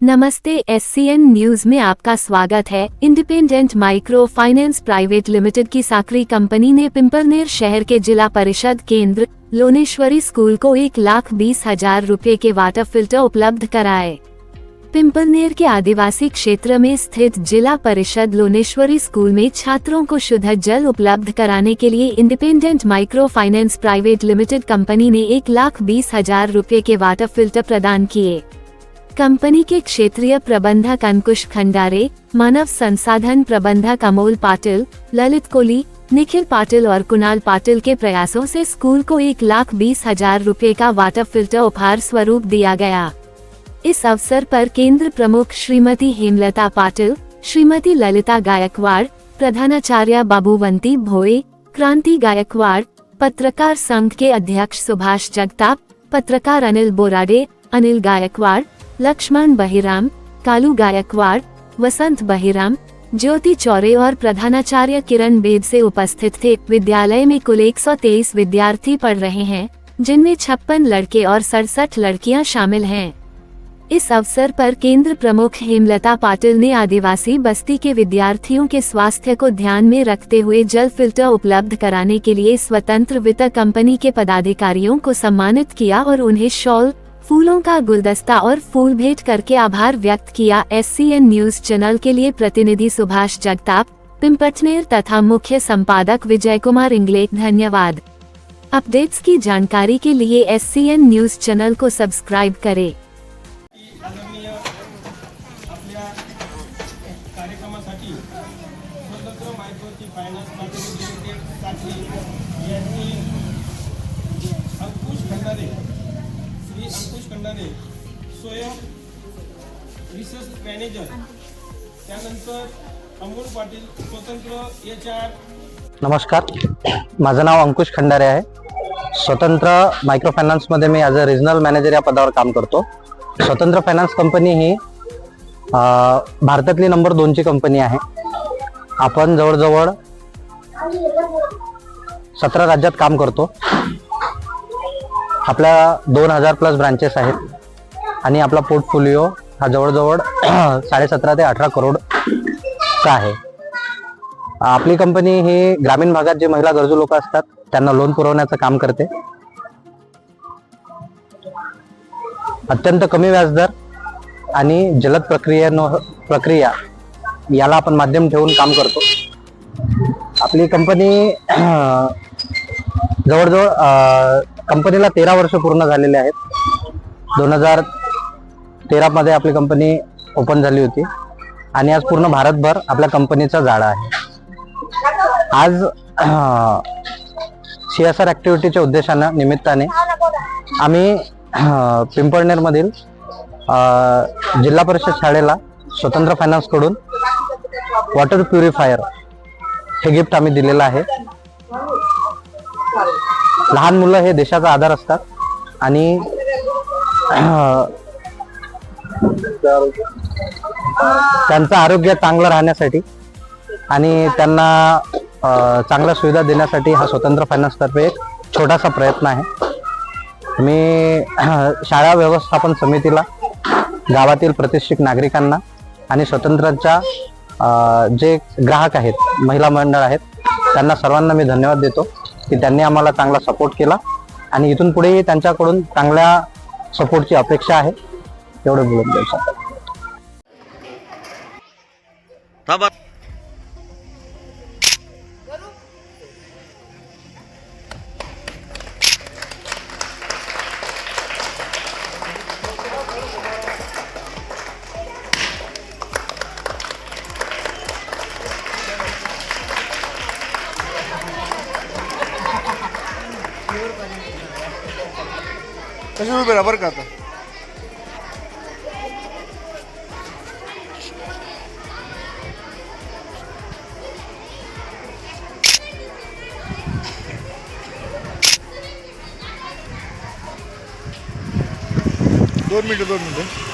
नमस्ते SCN news में आपका स्वागत है। Independent micro finance private limited की साकरी कंपनी ने पिंपलनेर शहर के जिला परिषद केंद्र, लोनेश्वरी स्कूल को एक लाख बीस हज़ार रूपए के वाटर फ़िल्टर उपलब्ध कराए। पिंपलनेर के आदिवासी क्षेत्र में स्थित जिला परिषद लोनेश्वरी स्कूल में छात्रों को शुद्ध जल उपलब्ध कराने के लिए independent micro finance private limited company ने एक लाख बीस हज़ार रूपए के वाटर फ़िल्टर प्रदान किए। कंपनी के क्षेत्रीय प्रबंधक अंकुश खंडारे, मानव संसाधन प्रबंधक अमोल पाटिल, ललित कोली, निखिल पाटिल और कुणाल पाटिल के प्रयासों से स्कूल को एक लाख बीस हज़ार रूपए का वाटर फ़िल्टर उपहार स्वरूप दिया गया। इस अवसर पर केंद्र प्रमुख श्रीमती हेमलता पाटिल, श्रीमती ललिता गायकवाड़, प्रधानाचार्य बाबूवंती भोए, क्रांति गायकवाड़, पत्रकार संघ के अध्यक्ष सुभाष जगताप, पत्रकार अनिल बोराडे, अनिल गायकवाड़ लक्ष्मण बहिराम, कालू गायकवाड़, वसंत बहिराम, ज्योति चौरे और प्रधानाचार्य किरण बेद से उपस्थित थे। विद्यालय में कुल 123 विद्यार्थी पढ़ रहे हैं, जिनमें छप्पन लड़के और सड़सठ लड़कियाँ शामिल हैं। इस अवसर पर केंद्र प्रमुख हेमलता पाटिल ने आदिवासी बस्ती के विद्यार्थियों के स्वास्थ्य को ध्यान में रखते हुए जल फ़िल्टर उपलब्ध कराने के लिए स्वतंत्र वित्त कंपनी के पदाधिकारियों को सम्मानित किया और उन्हें शॉल फूलों का गुलदस्ता और फूल भेंट करके आभार व्यक्त किया। एससीएन न्यूज़ चैनल के लिए प्रतिनिधि सुभाष जगताप पिंपटनेर तथा मुख्य संपादक विजय कुमार इंगले, धन्यवाद। अपडेट्स की जानकारी के लिए एससीएन न्यूज़ चैनल को सब्सक्राइब करें। श्री अंकुश खंडारे स्वयं रिसर्च मॅनेजर त्यानंतर अमोल पाटील स्वतंत्र एच आर नमस्कार. माझं नाव अंकुश खंडारे आहे. स्वतंत्र मायक्रो फायनान्समध्ये मी ॲज अ रिजनल मॅनेजर या पदावर काम करतो. स्वतंत्र फायनान्स कंपनी ही भारतातली नंबर दोनची कंपनी आहे. आपण जवळजवळ सतरा राज्यात काम करतो. आपल्या दोन हजार प्लस ब्रांचेस आहेत. आणि आपला पोर्टफोलिओ हा जवळजवळ साडेसतरा ते अठरा करोडचा आहे. आपली कंपनी ही ग्रामीण भागात जे महिला गरजू लोक असतात त्यांना लोन पुरवण्याचं काम करते. अत्यंत कमी व्याजदर आणि जलद प्रक्रिया प्रक्रिया याला आपण माध्यम ठेवून काम करतो. आपली कंपनी जवळजवळ कंपनीला तेरा वर्ष पूर्ण झालेले आहेत. दोन हजार तेरामध्ये आपली कंपनी ओपन झाली होती. आणि आज पूर्ण भारतभर आपल्या कंपनीचा जाळा आहे. आज सी एस आर ॲक्टिव्हिटीच्या उद्देशानं निमित्ताने आम्ही पिंपळनेरमधील जिल्हा परिषद शाळेला स्वतंत्र फायनान्सकडून वॉटर प्युरिफायर हे गिफ्ट आम्ही दिलेलं आहे. लहान मुलं हे देशाचा आधार असतात. आणि त्यांचं आरोग्य चांगलं राहण्यासाठी आणि त्यांना चांगल्या सुविधा देण्यासाठी हा स्वतंत्र फायनान्स तर्फे एक छोटासा प्रयत्न आहे. मी शाळा व्यवस्थापन समितीला गावातील प्रतिष्ठित नागरिकांना आणि स्वतंत्राच्या जे ग्राहक आहेत महिला मंडळ आहेत त्यांना सर्वांना मी धन्यवाद देतो. की त्यांनी आम्हाला चांगला सपोर्ट केला. आणि इथून पुढे त्यांच्याकडून चांगल्या सपोर्टची अपेक्षा आहे. एवढं बोलून देऊ शकतो. कैसे रुपये रबर का था। दोन मिनटं दोन मिनटं।